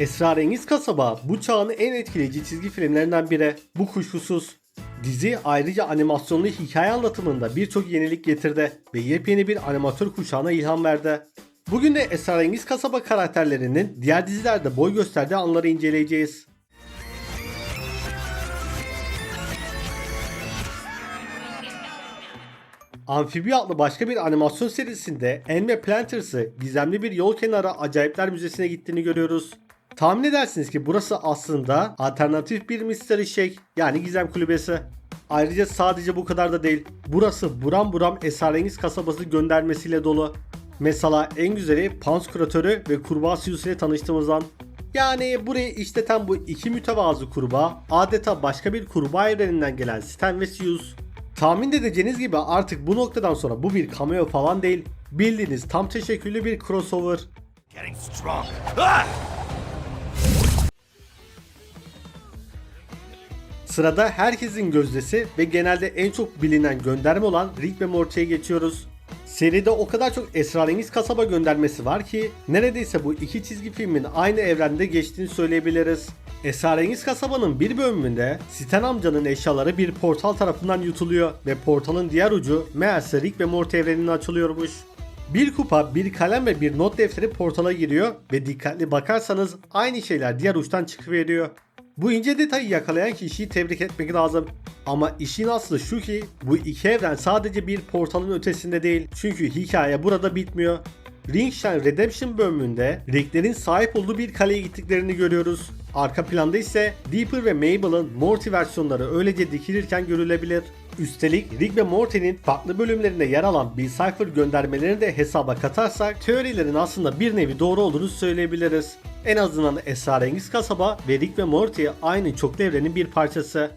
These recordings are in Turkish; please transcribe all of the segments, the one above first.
Esrarengiz Kasaba bu çağın en etkileyici çizgi filmlerinden biri. Bu kuşkusuz. Dizi ayrıca animasyonlu hikaye anlatımında birçok yenilik getirdi ve yepyeni bir animatör kuşağına ilham verdi. Bugün de Esrarengiz Kasaba karakterlerinin diğer dizilerde boy gösterdiği anları inceleyeceğiz. Amfibi adlı başka bir animasyon serisinde ve Planters'ı gizemli bir yol kenarı acayipler müzesine gittiğini görüyoruz. Tahmin edersiniz ki burası aslında alternatif bir mystery shack yani gizem kulübesi. Ayrıca sadece bu kadar da değil. Burası buram buram esrarengiz kasabası göndermesiyle dolu. Mesela en güzeli Pans Kuratörü ve Kurbağa Siyus ile tanıştığımızdan. Yani burayı işleten bu iki mütevazı kurbağa adeta başka bir kurbağa evreninden gelen Stan ve Siyus. Tahmin edeceğiniz gibi artık bu noktadan sonra bu bir cameo falan değil. Bildiğiniz tam teşekküllü bir crossover. Getting strong. Ah! Sırada herkesin gözdesi ve genelde en çok bilinen gönderme olan Rick ve Morty'ye geçiyoruz. Seride o kadar çok esrarengiz kasaba göndermesi var ki neredeyse bu iki çizgi filmin aynı evrende geçtiğini söyleyebiliriz. Esrarengiz kasabanın bir bölümünde Stan amcanın eşyaları bir portal tarafından yutuluyor ve portalın diğer ucu meğerse Rick ve Morty evrenine açılıyormuş. Bir kupa, bir kalem ve bir not defteri portala giriyor ve dikkatli bakarsanız aynı şeyler diğer uçtan çıkıveriyor. Bu ince detayı yakalayan kişiyi tebrik etmek lazım. Ama işin aslı şu ki bu iki evren sadece bir portalın ötesinde değil. Çünkü hikaye burada bitmiyor. Ringshine Redemption bölümünde Rick'lerin sahip olduğu bir kaleye gittiklerini görüyoruz. Arka planda ise Deeper ve Mabel'ın Morty versiyonları öylece dikilirken görülebilir. Üstelik Rick ve Morty'nin farklı bölümlerinde yer alan Bill Cipher göndermelerini de hesaba katarsak teorilerin aslında bir nevi doğru olduğunu söyleyebiliriz. En azından esrarengiz kasaba ve Rick ve Morty aynı çoklu evrenin bir parçası.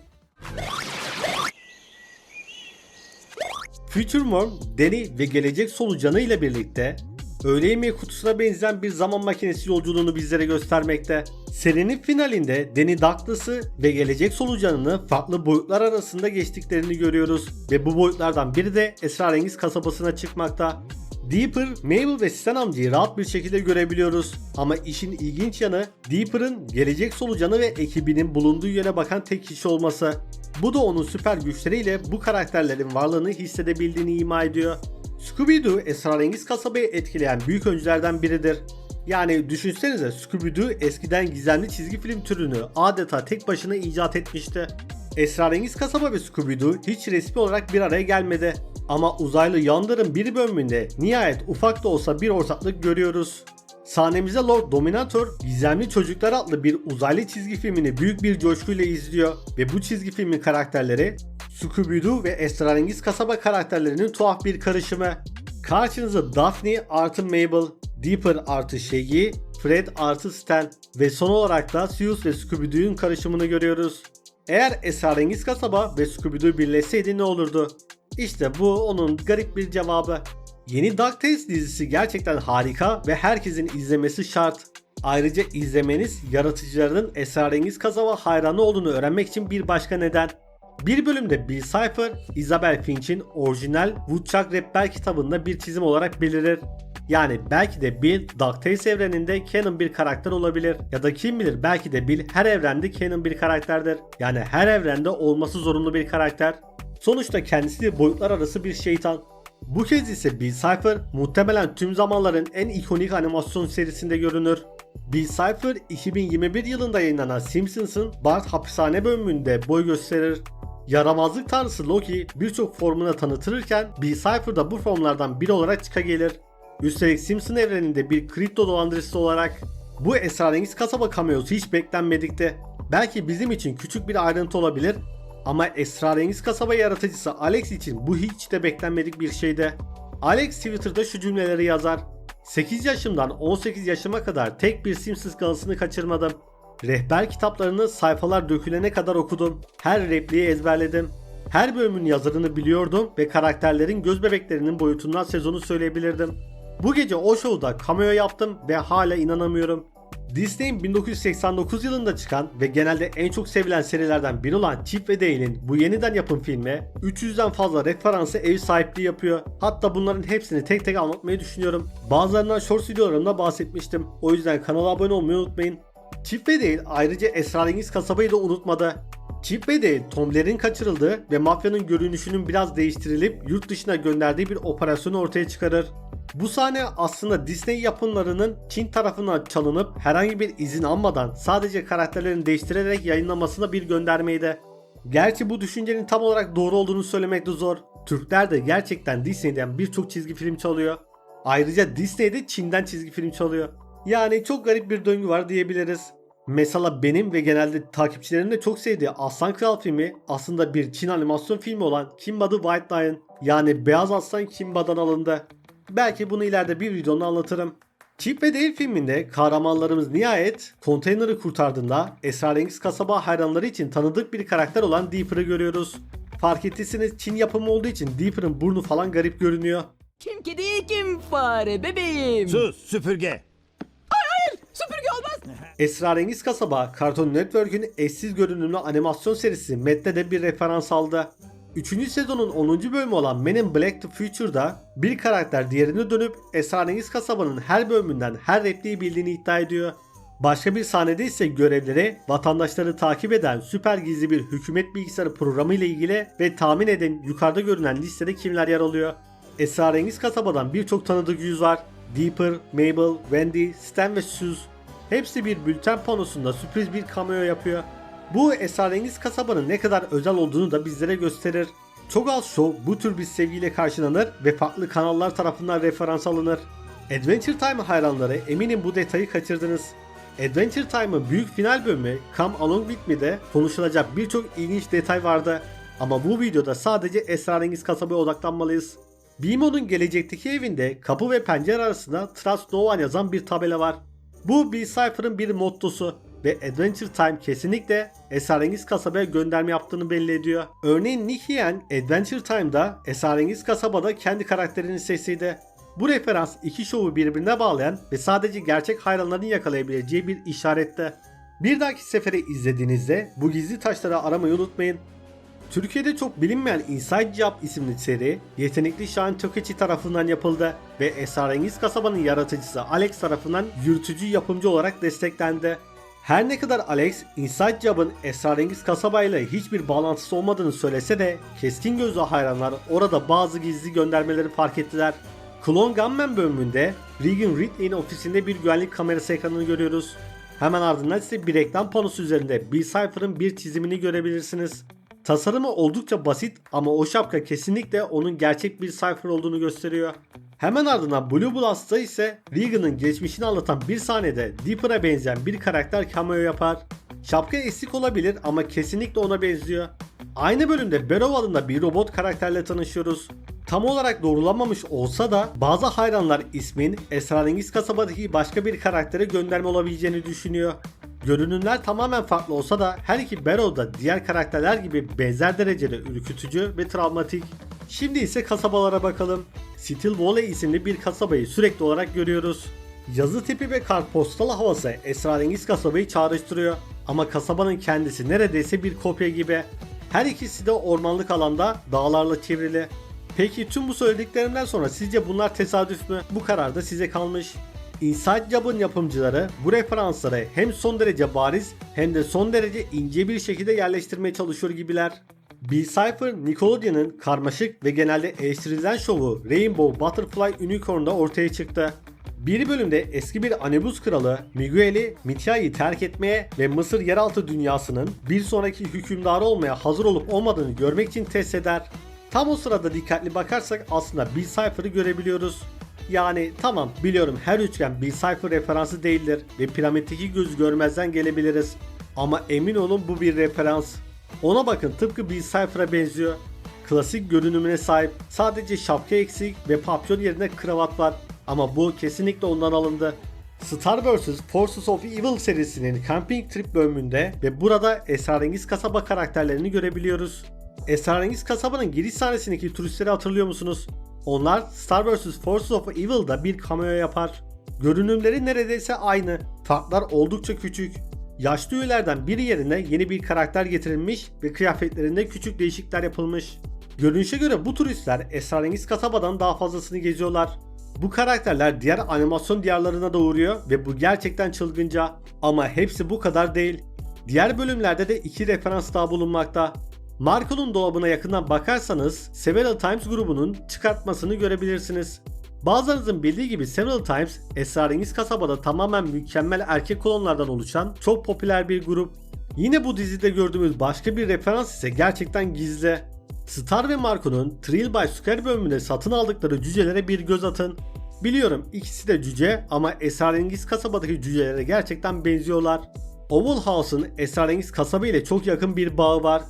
Future Worm, Danny ve gelecek solucanı ile birlikte öğle yemeği kutusuna benzeyen bir zaman makinesi yolculuğunu bizlere göstermekte. Serinin finalinde Danny Douglas'ı ve gelecek solucanını farklı boyutlar arasında geçtiklerini görüyoruz ve bu boyutlardan biri de esrarengiz kasabasına çıkmakta. Deeper, Mabel ve Stan amcayı rahat bir şekilde görebiliyoruz. Ama işin ilginç yanı Deeper'ın gelecek solucanı ve ekibinin bulunduğu yöne bakan tek kişi olması. Bu da onun süper güçleriyle bu karakterlerin varlığını hissedebildiğini ima ediyor. Scooby-Doo esrarengiz kasabayı etkileyen büyük öncülerden biridir. Yani düşünsenize Scooby-Doo eskiden gizemli çizgi film türünü adeta tek başına icat etmişti. Esrarengiz kasaba ve Scooby-Doo hiç resmi olarak bir araya gelmedi. Ama uzaylı Yandır'ın bir bölümünde nihayet ufak da olsa bir ortaklık görüyoruz. Sahnemize Lord Dominator, Gizemli Çocuklar adlı bir uzaylı çizgi filmini büyük bir coşkuyla izliyor ve bu çizgi filmin karakterleri Scooby-Doo ve Esrarengiz Kasaba karakterlerinin tuhaf bir karışımı. Karşınıza Daphne artı Mabel, Deeper artı Shaggy, Fred artı Stan ve son olarak da Sirius ve Scooby-Doo'nun karışımını görüyoruz. Eğer Esrarengiz Kasaba ve Scooby-Doo birleşseydi ne olurdu? İşte bu onun garip bir cevabı. Yeni DuckTales dizisi gerçekten harika ve herkesin izlemesi şart. Ayrıca izlemeniz yaratıcılarının esrarengiz kasaba hayranı olduğunu öğrenmek için bir başka neden. Bir bölümde Bill Cipher, Isabel Finch'in orijinal Woodchuck Rehber kitabında bir çizim olarak belirir. Yani belki de Bill DuckTales evreninde canon bir karakter olabilir. Ya da kim bilir belki de Bill her evrende canon bir karakterdir. Yani her evrende olması zorunlu bir karakter. Sonuçta kendisi de boyutlar arası bir şeytan. Bu kez ise Bill Cipher muhtemelen tüm zamanların en ikonik animasyon serisinde görünür. Bill Cipher 2021 yılında yayınlanan Simpsons'ın Bart hapishane bölümünde boy gösterir. Yaramazlık tanrısı Loki birçok formuna tanıtılırken Bill Cipher da bu formlardan biri olarak çıka gelir. Üstelik Simpson evreninde bir kripto dolandırıcısı olarak. Bu esrarengiz kasaba cameosu hiç beklenmedikti. Belki bizim için küçük bir ayrıntı olabilir ama esrarengiz kasaba yaratıcısı Alex için bu hiç de beklenmedik bir şeydi. Alex Twitter'da şu cümleleri yazar. 8 yaşımdan 18 yaşıma kadar tek bir Simpsons galasını kaçırmadım. Rehber kitaplarını sayfalar dökülene kadar okudum. Her repliği ezberledim. Her bölümün yazarını biliyordum ve karakterlerin göz bebeklerinin boyutundan sezonu söyleyebilirdim. Bu gece o show'da cameo yaptım ve hala inanamıyorum. Disney'in 1989 yılında çıkan ve genelde en çok sevilen serilerden biri olan Chip ve Dale'in bu yeniden yapım filmi 300'den fazla referansı ev sahipliği yapıyor. Hatta bunların hepsini tek tek anlatmayı düşünüyorum. Bazılarından short videolarımda bahsetmiştim. O yüzden kanala abone olmayı unutmayın. Chip ve Dale ayrıca esrarengiz kasabayı da unutmadı. Chip ve Dale Tom'lerin kaçırıldığı ve mafyanın görünüşünün biraz değiştirilip yurt dışına gönderdiği bir operasyonu ortaya çıkarır. Bu sahne aslında Disney yapımlarının Çin tarafından çalınıp herhangi bir izin almadan sadece karakterlerini değiştirerek yayınlamasına bir göndermeydi. Gerçi bu düşüncenin tam olarak doğru olduğunu söylemek de zor. Türkler de gerçekten Disney'den birçok çizgi film çalıyor. Ayrıca Disney'de Çin'den çizgi film çalıyor. Yani çok garip bir döngü var diyebiliriz. Mesela benim ve genelde takipçilerimin de çok sevdiği Aslan Kral filmi aslında bir Çin animasyon filmi olan Kimba'da White Lion yani Beyaz Aslan Kimba'dan alındı. Belki bunu ileride bir videomda anlatırım. Chip ve Dale filminde kahramanlarımız nihayet konteyneri kurtardığında esrarengiz kasaba hayranları için tanıdık bir karakter olan Deeper'ı görüyoruz. Fark ettiyseniz Çin yapımı olduğu için Deeper'ın burnu falan garip görünüyor. Kim kedi kim fare bebeğim. Sus süpürge. Esrarengiz Kasaba, Cartoon Network'ün eşsiz görünümlü animasyon serisi Mad'de de bir referans aldı. 3. sezonun 10. bölümü olan Men in Black The Future'da bir karakter diğerine dönüp Esrarengiz Kasaba'nın her bölümünden her repliği bildiğini iddia ediyor. Başka bir sahnede ise görevleri vatandaşları takip eden süper gizli bir hükümet bilgisayarı programı ile ilgili ve tahmin edin yukarıda görünen listede kimler yer alıyor. Esrarengiz kasabadan birçok tanıdık yüz var. Deeper, Mabel, Wendy, Stan ve Suze. Hepsi bir bülten panosunda sürpriz bir cameo yapıyor. Bu esrarengiz kasabanın ne kadar özel olduğunu da bizlere gösterir. Az show bu tür bir sevgiyle karşılanır ve farklı kanallar tarafından referans alınır. Adventure Time hayranları eminim bu detayı kaçırdınız. Adventure Time'ın büyük final bölümü Come Along With Me'de konuşulacak birçok ilginç detay vardı. Ama bu videoda sadece esrarengiz kasabaya odaklanmalıyız. Beamon'un gelecekteki evinde kapı ve pencere arasında Trust No One yazan bir tabela var. Bu Bill Cipher'ın bir mottosu ve Adventure Time kesinlikle esrarengiz kasabaya gönderme yaptığını belli ediyor. Örneğin Nick Adventure Time'da esrarengiz kasabada kendi karakterinin sesiydi. Bu referans iki şovu birbirine bağlayan ve sadece gerçek hayranların yakalayabileceği bir işarette. Bir dahaki sefere izlediğinizde bu gizli taşları aramayı unutmayın. Türkiye'de çok bilinmeyen Inside Job isimli seri yetenekli Şahin Tökeçi tarafından yapıldı ve Esrarengiz Kasabanın yaratıcısı Alex tarafından yürütücü yapımcı olarak desteklendi. Her ne kadar Alex, Inside Job'ın Esrarengiz kasabayla hiçbir bağlantısı olmadığını söylese de keskin gözlü hayranlar orada bazı gizli göndermeleri fark ettiler. Clone Gunman bölümünde Regan Ridley'in ofisinde bir güvenlik kamerası ekranını görüyoruz. Hemen ardından ise bir reklam panosu üzerinde Bill Cipher'ın bir çizimini görebilirsiniz. Tasarımı oldukça basit ama o şapka kesinlikle onun gerçek bir Cypher olduğunu gösteriyor. Hemen ardından Blue Blast'ta ise Regan'ın geçmişini anlatan bir sahnede Dipper'a benzeyen bir karakter cameo yapar. Şapka eksik olabilir ama kesinlikle ona benziyor. Aynı bölümde Barrow adında bir robot karakterle tanışıyoruz. Tam olarak doğrulanmamış olsa da bazı hayranlar ismin Esrarengiz kasabadaki başka bir karaktere gönderme olabileceğini düşünüyor. Görünümler tamamen farklı olsa da her iki Barrow da diğer karakterler gibi benzer derecede ürkütücü ve travmatik. Şimdi ise kasabalara bakalım. Still Valley isimli bir kasabayı sürekli olarak görüyoruz. Yazı tipi ve kartpostal havası esrarengiz kasabayı çağrıştırıyor. Ama kasabanın kendisi neredeyse bir kopya gibi. Her ikisi de ormanlık alanda dağlarla çevrili. Peki tüm bu söylediklerimden sonra sizce bunlar tesadüf mü? Bu karar da size kalmış. Inside Job'ın yapımcıları bu referansları hem son derece bariz hem de son derece ince bir şekilde yerleştirmeye çalışıyor gibiler. Bill Cipher, Nickelodeon'ın karmaşık ve genelde eleştirilen şovu Rainbow Butterfly Unicorn'da ortaya çıktı. Bir bölümde eski bir Anubis kralı Miguel'i Mitya'yı terk etmeye ve Mısır yeraltı dünyasının bir sonraki hükümdarı olmaya hazır olup olmadığını görmek için test eder. Tam o sırada dikkatli bakarsak aslında Bill Cipher'ı görebiliyoruz. Yani tamam biliyorum her üçgen Bill Cipher referansı değildir ve piramitteki gözü görmezden gelebiliriz. Ama emin olun bu bir referans. Ona bakın tıpkı Bill Cipher'a benziyor. Klasik görünümüne sahip sadece şapka eksik ve papyon yerine kravat var. Ama bu kesinlikle ondan alındı. Star vs. Forces of Evil serisinin Camping Trip bölümünde ve burada esrarengiz kasaba karakterlerini görebiliyoruz. Esrarengiz kasabanın giriş sahnesindeki turistleri hatırlıyor musunuz? Onlar Star vs. Forces of Evil'da bir cameo yapar. Görünümleri neredeyse aynı. Farklar oldukça küçük. Yaşlı üyelerden biri yerine yeni bir karakter getirilmiş ve kıyafetlerinde küçük değişiklikler yapılmış. Görünüşe göre bu turistler esrarengiz kasabadan daha fazlasını geziyorlar. Bu karakterler diğer animasyon diyarlarına da uğruyor ve bu gerçekten çılgınca. Ama hepsi bu kadar değil. Diğer bölümlerde de iki referans daha bulunmakta. Marco'nun dolabına yakından bakarsanız Several Times grubunun çıkartmasını görebilirsiniz. Bazılarınızın bildiği gibi Several Times, esrarengiz kasabada tamamen mükemmel erkek klonlardan oluşan çok popüler bir grup. Yine bu dizide gördüğümüz başka bir referans ise gerçekten gizli. Star ve Marco'nun Trial by Square bölümünde satın aldıkları cücelere bir göz atın. Biliyorum ikisi de cüce ama esrarengiz kasabadaki cücelere gerçekten benziyorlar. Oval House'un esrarengiz kasaba ile çok yakın bir bağı var.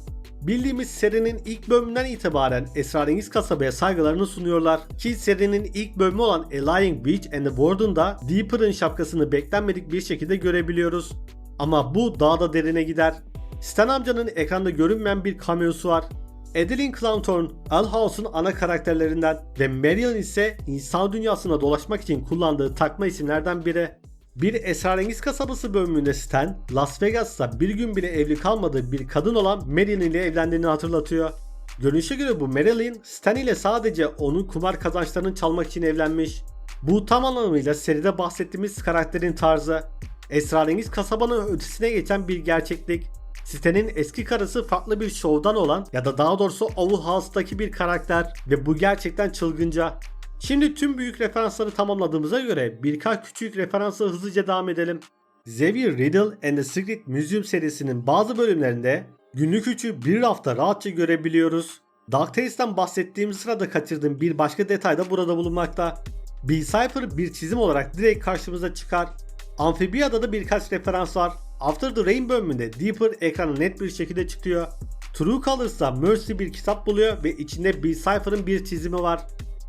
Bildiğimiz serinin ilk bölümünden itibaren esrarengiz kasabaya saygılarını sunuyorlar ki serinin ilk bölümü olan A Lying Beach and the Warden'da Deeper'ın şapkasını beklenmedik bir şekilde görebiliyoruz. Ama bu daha da derine gider. Stan amcanın ekranda görünmeyen bir cameosu var. Adeline Clownthorne, Al House'un ana karakterlerinden ve Marion ise insan dünyasına dolaşmak için kullandığı takma isimlerden biri. Bir esrarengiz kasabası bölümünde Stan, Las Vegas'ta bir gün bile evli kalmadığı bir kadın olan Marilyn ile evlendiğini hatırlatıyor. Görünüşe göre bu Marilyn, Stan ile sadece onun kumar kazançlarını çalmak için evlenmiş. Bu tam anlamıyla seride bahsettiğimiz karakterin tarzı. Esrarengiz kasabanın ötesine geçen bir gerçeklik. Sitenin eski karısı farklı bir şovdan olan ya da daha doğrusu Owl House'daki bir karakter ve bu gerçekten çılgınca. Şimdi tüm büyük referansları tamamladığımıza göre birkaç küçük referansa hızlıca devam edelim. Xavier Riddle and the Secret Museum serisinin bazı bölümlerinde günlük üçü bir rafta rahatça görebiliyoruz. DuckTales'tan bahsettiğim sırada kaçırdığım bir başka detay da burada bulunmakta. Bill Cipher bir çizim olarak direkt karşımıza çıkar. Amphibiya'da da birkaç referans var. After the Rain bölümünde Deeper ekrana net bir şekilde çıkıyor. True Colors'ta Mercy bir kitap buluyor ve içinde Bill Cipher'ın bir çizimi var.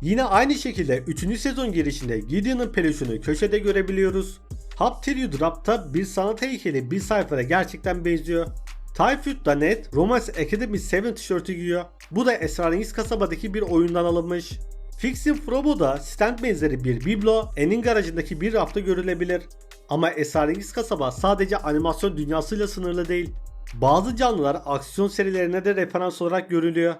Yine aynı şekilde 3. sezon girişinde Gideon'ın peluşunu köşede görebiliyoruz. You Drop'ta bir sanat heykeli Bill Cipher'a gerçekten benziyor. Typhoid da net Romance Academy 7 tişörtü giyiyor. Bu da esrarengiz kasabadaki bir oyundan alınmış. Fixin Frobo'da stand benzeri bir biblo En'in garajındaki bir rafta görülebilir. Ama esrarengiz kasaba sadece animasyon dünyasıyla sınırlı değil. Bazı canlılar aksiyon serilerine de referans olarak görülüyor.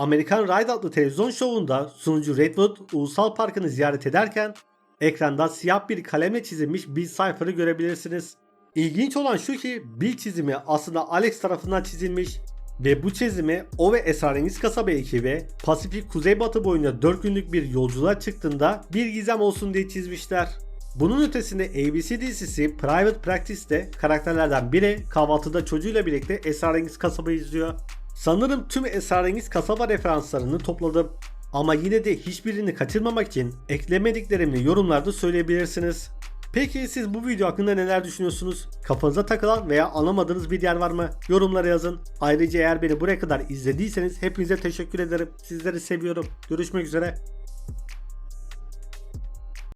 Amerikan Ride adlı televizyon şovunda sunucu Redwood Ulusal Parkı'nı ziyaret ederken ekranda siyah bir kalemle çizilmiş Bill Cipher'ı görebilirsiniz. İlginç olan şu ki Bill çizimi aslında Alex tarafından çizilmiş ve bu çizimi o ve Esrarengiz Kasaba ekibi Pasifik Kuzeybatı boyunca 4 günlük bir yolculuğa çıktığında bir gizem olsun diye çizmişler. Bunun ötesinde ABC dizisi Private Practice'te karakterlerden biri kahvaltıda çocuğuyla birlikte Esrarengiz Kasaba izliyor. Sanırım tüm Esrarengiz Kasaba referanslarını topladım. Ama yine de hiçbirini kaçırmamak için eklemediklerimi yorumlarda söyleyebilirsiniz. Peki siz bu video hakkında neler düşünüyorsunuz? Kafanıza takılan veya anlamadığınız bir yer var mı? Yorumlara yazın. Ayrıca eğer beni buraya kadar izlediyseniz hepinize teşekkür ederim. Sizleri seviyorum. Görüşmek üzere.